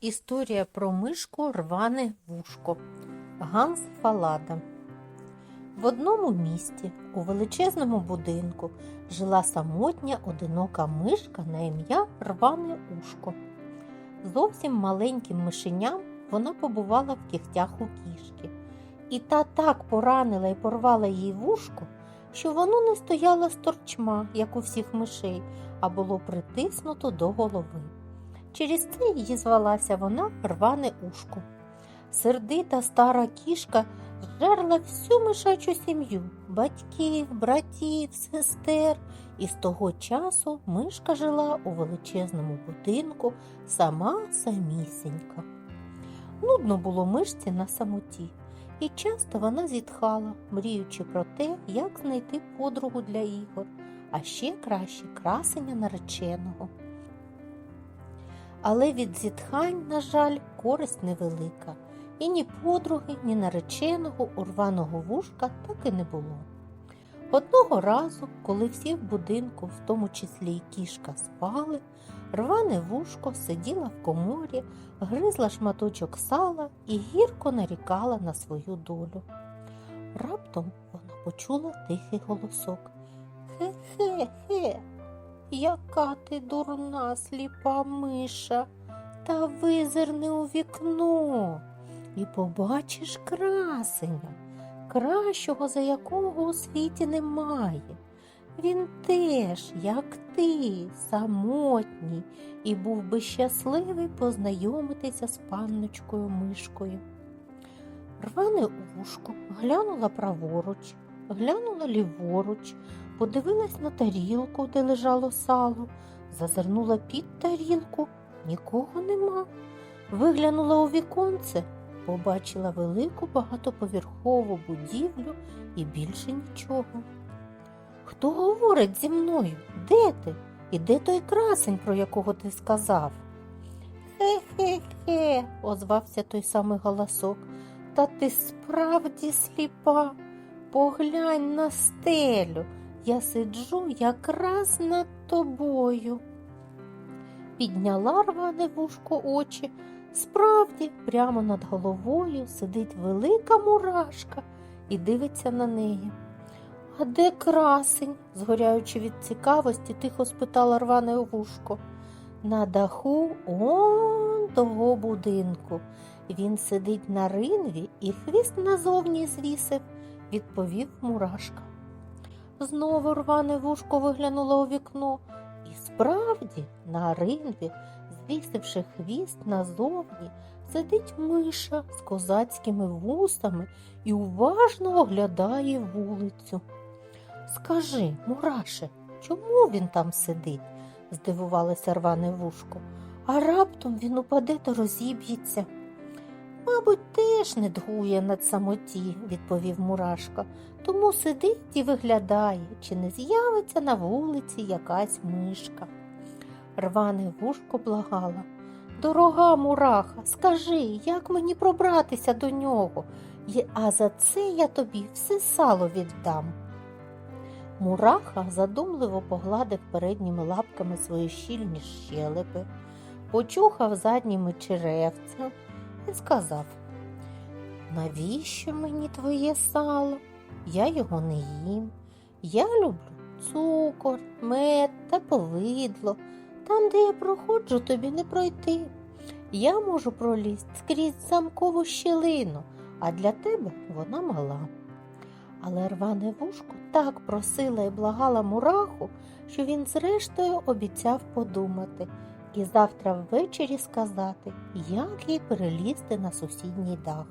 Історія про мишку рване вушко. Ганс Фалада. В одному місті, у величезному будинку, жила самотня одинока мишка на ім'я Рване Ушко. Зовсім маленьким мишеням вона побувала в кігтях у кішки. І та так поранила і порвала їй вушко, що воно не стояло сторчма, як у всіх мишей, а було притиснуто до голови. Через це її звалася вона рване ушко. Сердита стара кішка жерла всю мишачу сім'ю батьків, братів, сестер, і з того часу мишка жила у величезному будинку сама самісінька. Нудно було мишці на самоті, і часто вона зітхала, мріючи про те, як знайти подругу для ігор, а ще краще красення нареченого. Але від зітхань, на жаль, користь невелика, і ні подруги, ні нареченого урваного вушка так і не було. Одного разу, коли всі в будинку, в тому числі й кішка, спали, рване вушко сиділа в коморі, гризла шматочок сала і гірко нарікала на свою долю. Раптом вона почула тихий голосок. Хе-хе-хе, яка ти дурна сліпа миша, та визирни у вікно і побачиш красення, кращого за якого у світі немає. Він теж, як ти, самотній, і був би щасливий познайомитися з панночкою мишкою. Рване ушко глянула праворуч, глянула ліворуч, подивилась на тарілку, де лежало сало, зазирнула під тарілку, нікого нема. Виглянула у віконце, побачила велику багатоповерхову будівлю і більше нічого. Хто говорить зі мною? Де ти? І де той красень, про якого ти сказав? Хе-хе-хе, озвався той самий голосок. Та ти справді сліпа. Поглянь на стелю. Я сиджу якраз над тобою. Підняла рване вушко очі. Справді, прямо над головою сидить велика мурашка і дивиться на неї. А де красень? згоряючи від цікавості, тихо спитала рване вушко. На даху он того будинку. Він сидить на ринві і хвіст назовні звісив, відповів мурашка. Знову рване вушко виглянуло у вікно, і справді на ринві, звісивши хвіст назовні, сидить миша з козацькими вусами і уважно оглядає вулицю. Скажи, Мураше, чому він там сидить? здивувалося рване вушко. А раптом він упаде та розіб'ється. Мабуть, теж не дгує над самоті, відповів Мурашка, тому сидить і виглядає, чи не з'явиться на вулиці якась мишка. Рване вушко благала. Дорога мураха, скажи, як мені пробратися до нього, а за це я тобі все сало віддам. Мураха задумливо погладив передніми лапками свої щільні щелепи, почухав задніми черевця і сказав Навіщо мені твоє сало? Я його не їм. Я люблю цукор, мед та повидло. Там, де я проходжу, тобі не пройти. Я можу пролізти скрізь замкову щілину, а для тебе вона мала. Але рване вушко так просила і благала мураху, що він зрештою обіцяв подумати і завтра ввечері сказати, як їй перелізти на сусідній дах.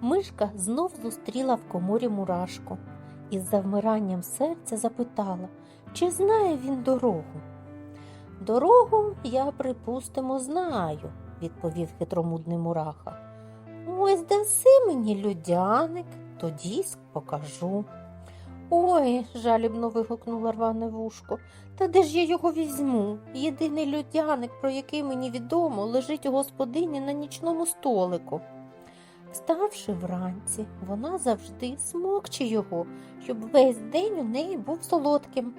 Мишка знов зустріла в коморі мурашку і з завмиранням серця запитала, чи знає він дорогу. Дорогу я, припустимо, знаю, відповів хитромудний мураха. Ось даси мені людяник, тоді покажу. Ой, жалібно вигукнула рване вушко. Та де ж я його візьму? Єдиний людяник, про який мені відомо, лежить у господині на нічному столику. Вставши вранці, вона завжди смокче його, щоб весь день у неї був солодким.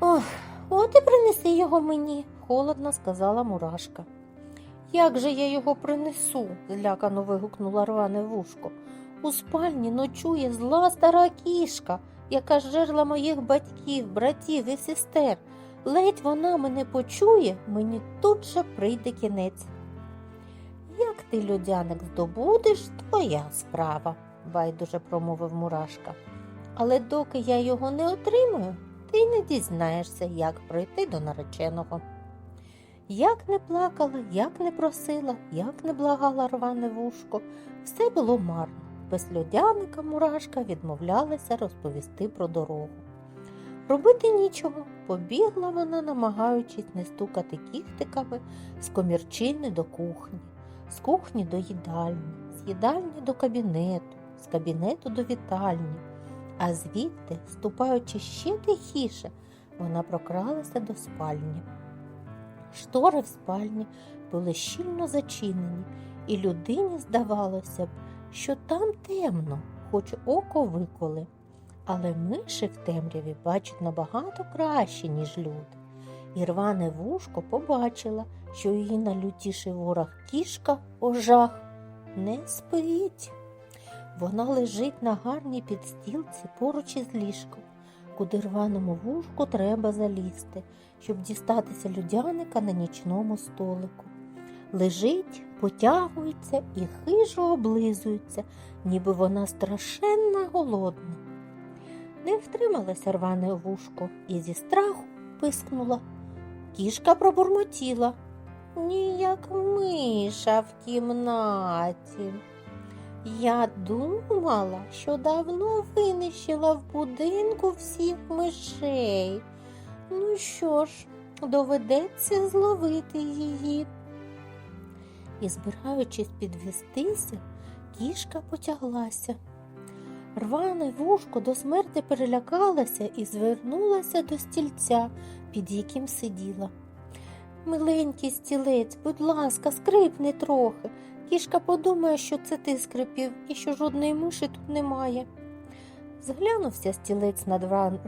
Ох, от і принеси його мені, холодно сказала мурашка. Як же я його принесу? злякано вигукнула рване вушко. У спальні ночує зла стара кішка, яка жерла моїх батьків, братів і сестер. Ледь вона мене почує, мені тут же прийде кінець. Як ти, людяник, здобудеш, твоя справа, байдуже промовив Мурашка. Але доки я його не отримую, ти не дізнаєшся, як пройти до нареченого. Як не плакала, як не просила, як не благала рване вушко, все було марно. Без людяника Мурашка відмовлялася розповісти про дорогу. Робити нічого, побігла вона, намагаючись не стукати кіхтиками з комірчини до кухні, з кухні до їдальні, з їдальні до кабінету, з кабінету до вітальні, а звідти, ступаючи ще тихіше, вона прокралася до спальні. Штори в спальні були щільно зачинені, і людині здавалося б, що там темно, хоч око виколи. Але миші в темряві бачать набагато краще, ніж люди. І рване вушко побачила, що її найлютіший ворог кішка ожах не спить. Вона лежить на гарній підстілці поруч із ліжком, куди рваному вушку треба залізти, щоб дістатися людяника на нічному столику. Лежить, потягується і хижо облизується, ніби вона страшенно голодна. Не втрималася рване вушко і зі страху пискнула. Кішка пробурмотіла. Ніяк миша в кімнаті. Я думала, що давно винищила в будинку всіх мишей. Ну що ж, доведеться зловити її. І, збираючись підвестися, кішка потяглася. Рване вушко до смерти перелякалася і звернулася до стільця, під яким сиділа. Миленький стілець, будь ласка, скрипни трохи. Кішка подумає, що це ти скрипів і що жодної миші тут немає. Зглянувся стілець над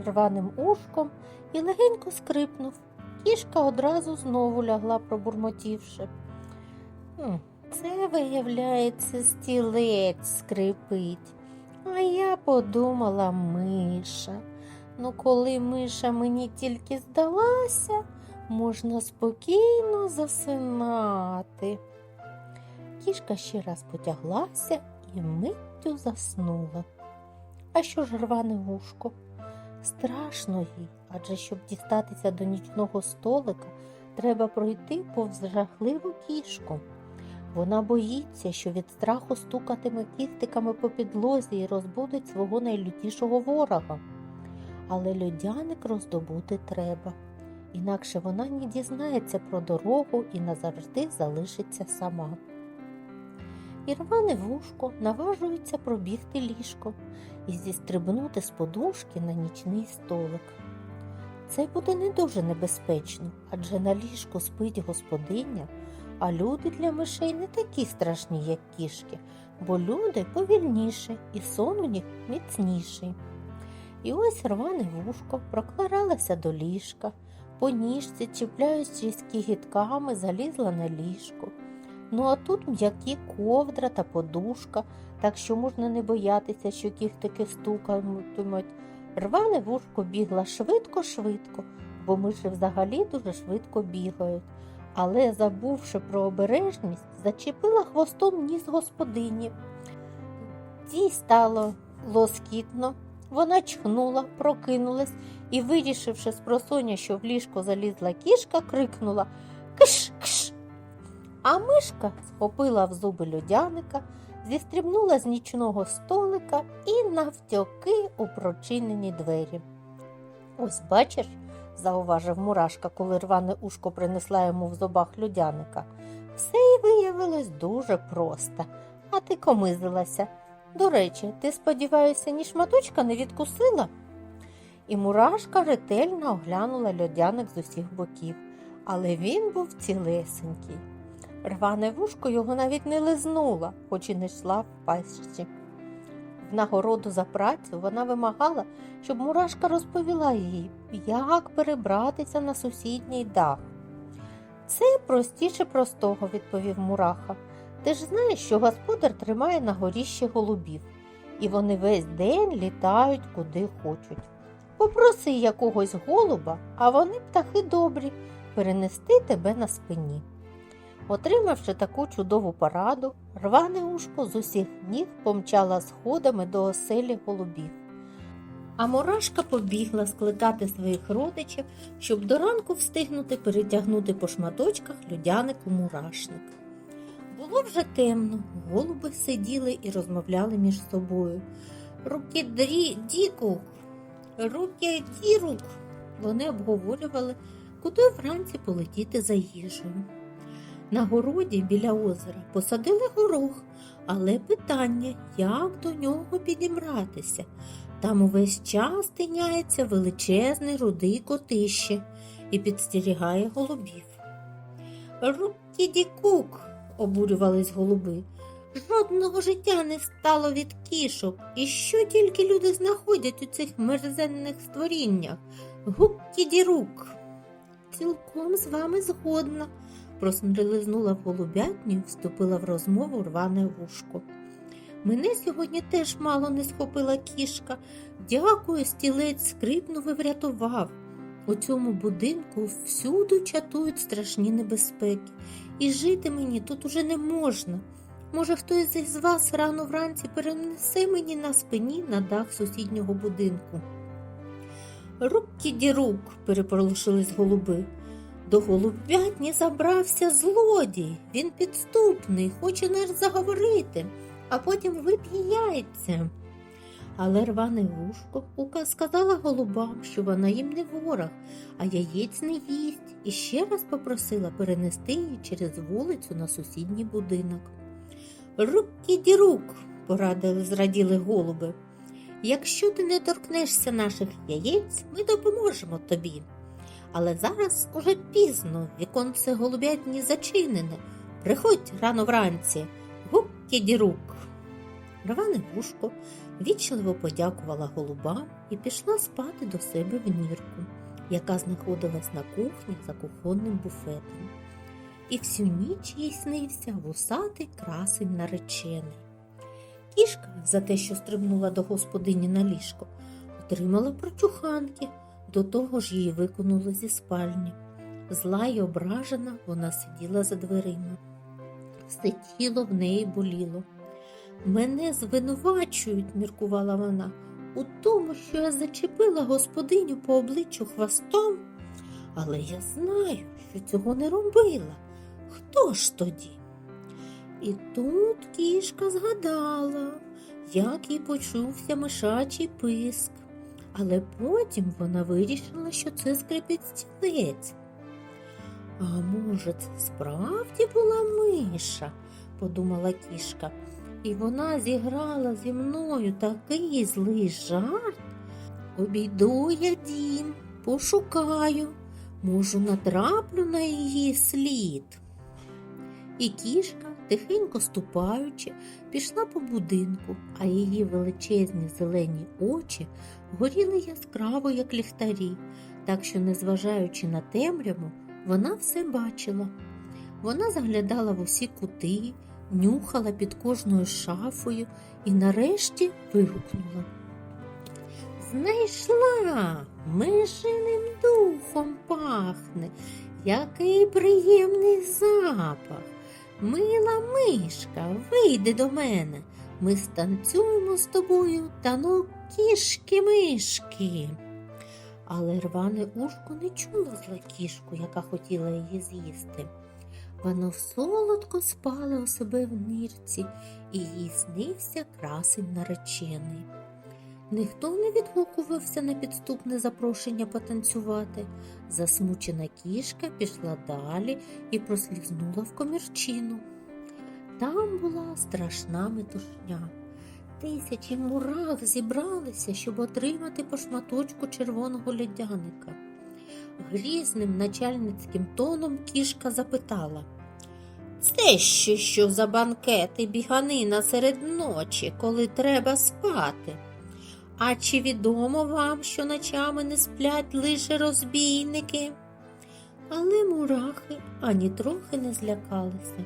рваним ушком і легенько скрипнув. Кішка одразу знову лягла, пробурмотівши. Це, виявляється, стілець скрипить. А я подумала миша. Ну, коли миша мені тільки здалася, можна спокійно засинати. Кішка ще раз потяглася і миттю заснула. А що ж рване вушко? Страшно їй, адже щоб дістатися до нічного столика, треба пройти повз жахливу кішку. Вона боїться, що від страху стукатиме кістиками по підлозі і розбудить свого найлютішого ворога. Але людяник роздобути треба, інакше вона не дізнається про дорогу і назавжди залишиться сама. І вушко наважується пробігти ліжком і зістрибнути з подушки на нічний столик. Це буде не дуже небезпечно, адже на ліжку спить господиня. А люди для мишей не такі страшні, як кішки, бо люди повільніші і сон у них міцніший. І ось рване вушко прокларалася до ліжка, по ніжці, чіпляючись кігітками, залізла на ліжко. Ну а тут м'які ковдра та подушка, так що можна не боятися, що кіхтики стукатимуть. Рване вушко бігла швидко-швидко, бо миші взагалі дуже швидко бігають але, забувши про обережність, зачепила хвостом ніс господині. Тій стало лоскітно, вона чхнула, прокинулась і, вирішивши з просоння, що в ліжко залізла кішка, крикнула Кш, кш. А мишка схопила в зуби людяника, зістрібнула з нічного столика і навтьоки у прочинені двері. Ось бачиш, зауважив Мурашка, коли рване ушко принесла йому в зубах людяника. Все й виявилось дуже просто, а ти комизилася. До речі, ти, сподіваюся, ні шматочка не відкусила? І Мурашка ретельно оглянула льодяник з усіх боків, але він був цілесенький. Рване вушко його навіть не лизнула, хоч і не йшла в пащі. В нагороду за працю вона вимагала, щоб Мурашка розповіла їй, як перебратися на сусідній дах. Це простіше простого, відповів Мураха. Ти ж знаєш, що господар тримає на горіщі голубів, і вони весь день літають куди хочуть. Попроси якогось голуба, а вони птахи добрі, перенести тебе на спині. Отримавши таку чудову пораду, рване ушко з усіх ніг помчала сходами до оселі голубів. А мурашка побігла скликати своїх родичів, щоб до ранку встигнути перетягнути по шматочках людяник у мурашник. Було вже темно, голуби сиділи і розмовляли між собою. Руки дрі, діку, руки дірук. Вони обговорювали, куди вранці полетіти за їжею. На городі біля озера посадили горох, але питання, як до нього підібратися. Там увесь час тиняється величезний рудий котище і підстерігає голубів. Рукі-дікук, обурювались голуби. Жодного життя не стало від кішок, і що тільки люди знаходять у цих мерзенних створіннях. Гуккі-дірук. Цілком з вами згодна, просмрилизнула в голубятню вступила в розмову рване вушко. Мене сьогодні теж мало не схопила кішка. Дякую, стілець скрипнув і врятував. У цьому будинку всюди чатують страшні небезпеки, і жити мені тут уже не можна. Може, хтось із вас рано вранці перенесе мені на спині на дах сусіднього будинку. Рук-кіді-рук, переполошились голуби. До голубятні забрався злодій. Він підступний, хоче нас заговорити, а потім вип'є яйця. Але рване вушко сказала голубам, що вона їм не ворог, а яєць не їсть, і ще раз попросила перенести її через вулицю на сусідній будинок. Рук-кіді-рук, порадили зраділи голуби. Якщо ти не торкнешся наших яєць, ми допоможемо тобі. Але зараз уже пізно, віконце голубятні зачинене. Приходь рано вранці, гук-кіді-рук. Рване вушко вічливо подякувала голубам і пішла спати до себе в нірку, яка знаходилась на кухні за кухонним буфетом. І всю ніч їй снився вусатий красень наречений. Кішка за те, що стрибнула до господині на ліжко, отримала прочуханки, до того ж її викинули зі спальні. Зла й ображена вона сиділа за дверима. Все тіло в неї боліло. Мене звинувачують, міркувала вона, у тому, що я зачепила господиню по обличчю хвостом. Але я знаю, що цього не робила. Хто ж тоді? І тут кішка згадала, як їй почувся мишачий писк, але потім вона вирішила, що це скрипить стілець. А може, це справді була миша, подумала кішка, і вона зіграла зі мною такий злий жарт. Обійду я дім, пошукаю, можу натраплю на її слід. І кішка, тихенько ступаючи, пішла по будинку, а її величезні зелені очі горіли яскраво, як ліхтарі, так що, незважаючи на темряву, вона все бачила. Вона заглядала в усі кути, нюхала під кожною шафою і нарешті вигукнула. Знайшла, мишиним духом пахне, який приємний запах. Мила мишка, вийди до мене. Ми станцюємо з тобою танок кішки-мишки. Але рване ушко не чуло зла кішку, яка хотіла її з'їсти. Воно солодко спало у себе в нірці, і їй снився красень наречений. Ніхто не відгукувався на підступне запрошення потанцювати. Засмучена кішка пішла далі і прослізнула в комірчину. Там була страшна метушня. Тисячі мурах зібралися, щоб отримати по шматочку червоного льодяника. Грізним начальницьким тоном кішка запитала Це ще що за банкети біганина серед ночі, коли треба спати? А чи відомо вам, що ночами не сплять лише розбійники? Але мурахи ані трохи не злякалися.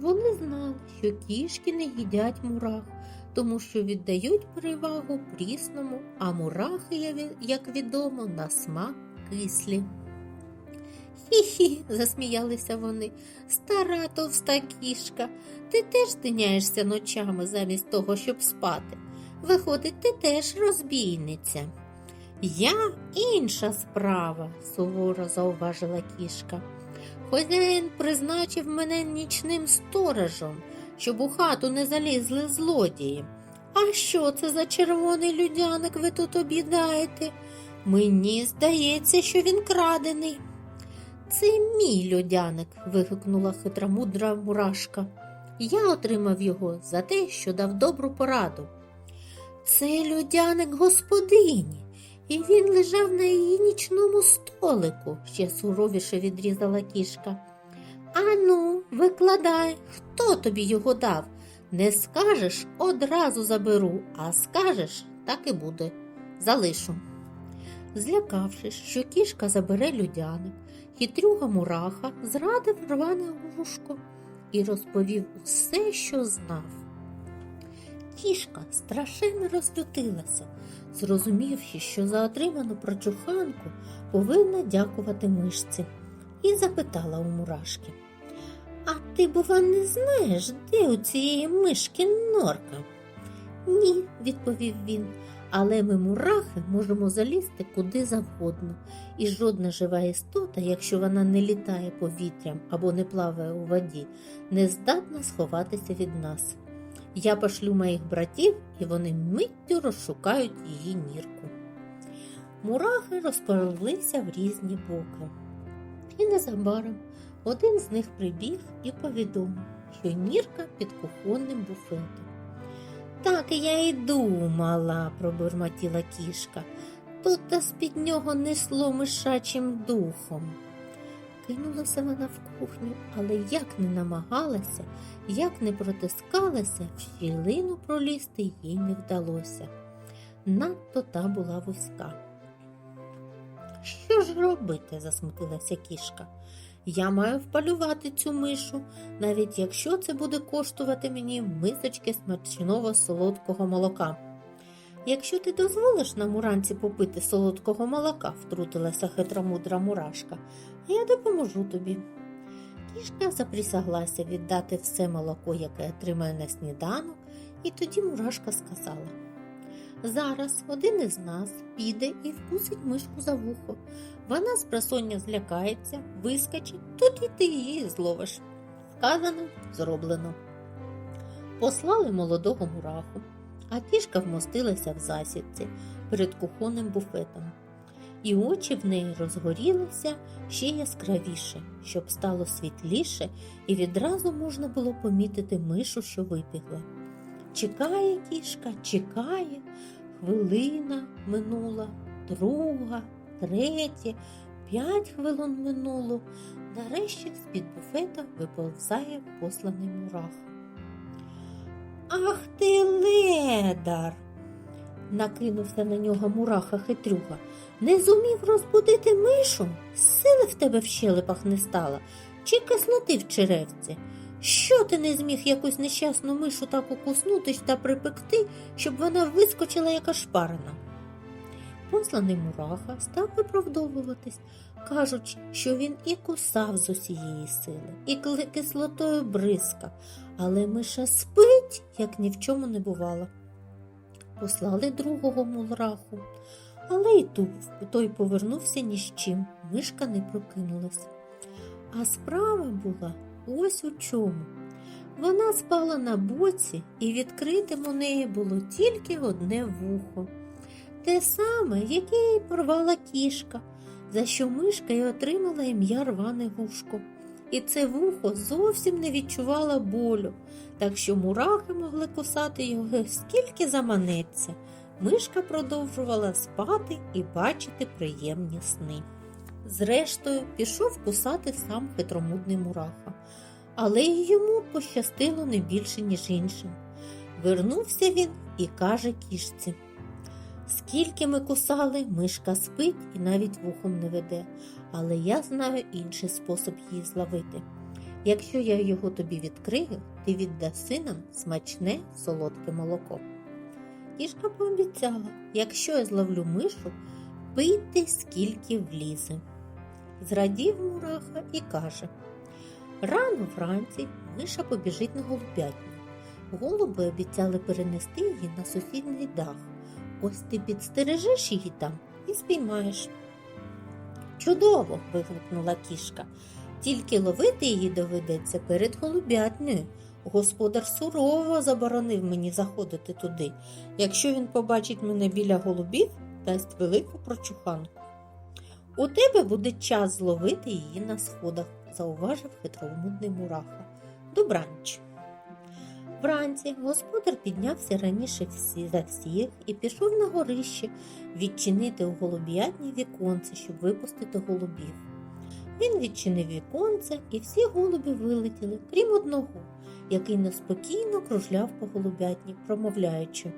Вони знали, що кішки не їдять мурах, тому що віддають перевагу прісному, а мурахи, як відомо, на смак кислі. Хі-хі, засміялися вони. Стара товста кішка, ти теж тиняєшся ночами замість того, щоб спати. Виходить, ти теж розбійниця. Я інша справа, суворо зауважила кішка. Хозяїн призначив мене нічним сторожем, щоб у хату не залізли злодії. А що це за червоний людяник ви тут обідаєте? Мені здається, що він крадений. Це мій людяник, вигукнула хитромудра мурашка. Я отримав його за те, що дав добру пораду. Це людяник господині, і він лежав на її нічному столику, ще суровіше відрізала кішка. Ану, викладай, хто тобі його дав? Не скажеш, одразу заберу, а скажеш, так і буде. Залишу. Злякавшись, що кішка забере людяник, хитрюга мураха зрадив рване вушко і розповів усе, що знав. Кішка страшенно розлютилася, зрозумівши, що за отриману прочуханку повинна дякувати мишці, і запитала у мурашки. А ти, бува, не знаєш, де у цієї мишки норка? Ні, відповів він, але ми мурахи можемо залізти куди завгодно, і жодна жива істота, якщо вона не літає повітрям або не плаває у воді, не здатна сховатися від нас. Я пошлю моїх братів, і вони миттю розшукають її нірку. Мурахи розпорилися в різні боки. І незабаром один з них прибіг і повідомив, що нірка під кухонним буфетом. Так я й думала, пробурмотіла кішка. Тут та з-під нього несло мишачим духом. Кинулася вона в кухню, але як не намагалася, як не протискалася, в щілину пролізти їй не вдалося. Надто та була вузька. Що ж робити? засмутилася кішка. Я маю впалювати цю мишу, навіть якщо це буде коштувати мені мисочки смачного солодкого молока. Якщо ти дозволиш нам уранці попити солодкого молока, втрутилася хитромудра мурашка, я допоможу тобі. Кішка заприсяглася віддати все молоко, яке отримає на сніданок, і тоді мурашка сказала Зараз один із нас піде і вкусить мишку за вухо. Вона з просоння злякається, вискочить, тут і ти її зловиш. Сказано, зроблено. Послали молодого мураху, а кішка вмостилася в засідці перед кухонним буфетом. І очі в неї розгорілися ще яскравіше, щоб стало світліше, і відразу можна було помітити мишу, що вибігла. Чекає кішка, чекає, хвилина минула, друга, третя, п'ять хвилин минуло. Нарешті з-під буфета виповзає посланий мураха. Ах ти ледар! накинувся на нього мураха хитрюга. Не зумів розбудити мишу? Сили в тебе в щелепах не стало, чи кислоти в черевці? Що ти не зміг якусь нещасну мишу так укуснути та припекти, щоб вона вискочила як ошпарена? Посланий мураха став виправдовуватись, кажучи, що він і кусав з усієї сили, і кислотою бризкав, але миша спить, як ні в чому не бувало. Послали другого мураху, але й ту, той повернувся ні з чим, мишка не прокинулась. А справа була ось у чому. Вона спала на боці, і відкритим у неї було тільки одне вухо. Те саме, яке їй порвала кішка, за що мишка й отримала ім'я рване вушко. І це вухо зовсім не відчувало болю, так що мурахи могли кусати його скільки заманеться. Мишка продовжувала спати і бачити приємні сни. Зрештою, пішов кусати сам хитромудний мураха, але й йому пощастило не більше, ніж іншим. Вернувся він і каже кішці. Скільки ми кусали, мишка спить і навіть вухом не веде, але я знаю інший спосіб її зловити. Якщо я його тобі відкрию, ти віддаси нам смачне солодке молоко. Кішка пообіцяла, якщо я зловлю мишу, пийте скільки влізе. Зрадів мураха і каже Рано вранці миша побіжить на голубятню. Голуби обіцяли перенести її на сусідній дах. Ось ти підстережеш її там і спіймаєш. Чудово. вигукнула кішка. Тільки ловити її доведеться перед голубятнею. Господар сурово заборонив мені заходити туди. Якщо він побачить мене біля голубів, дасть велику прочуханку. У тебе буде час зловити її на сходах, зауважив хитромудний мураха. Добранч. Вранці господар піднявся раніше всі за всіх і пішов на горище відчинити у голуб'ятні віконце, щоб випустити голубів. Він відчинив віконце, і всі голуби вилетіли, крім одного, який неспокійно кружляв по голубятні, промовляючи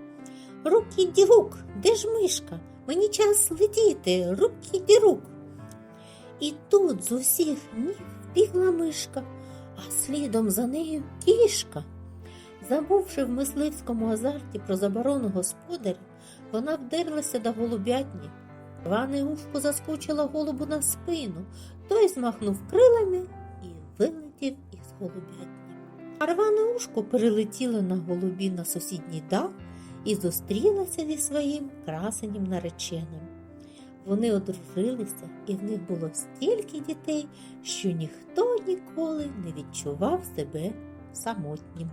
Руки дірук, де ж мишка? Мені час летіти, руки дірук. І тут з усіх ніг бігла мишка, а слідом за нею кішка. Забувши в мисливському азарті про заборону господаря, вона вдерлася до голубятні. Рване ушко заскочило голубу на спину, той змахнув крилами і вилетів із голубятні. А рване ушко перелетіло на голубі на сусідній дах і зустрілася зі своїм красенім нареченим. Вони одружилися, і в них було стільки дітей, що ніхто ніколи не відчував себе самотнім.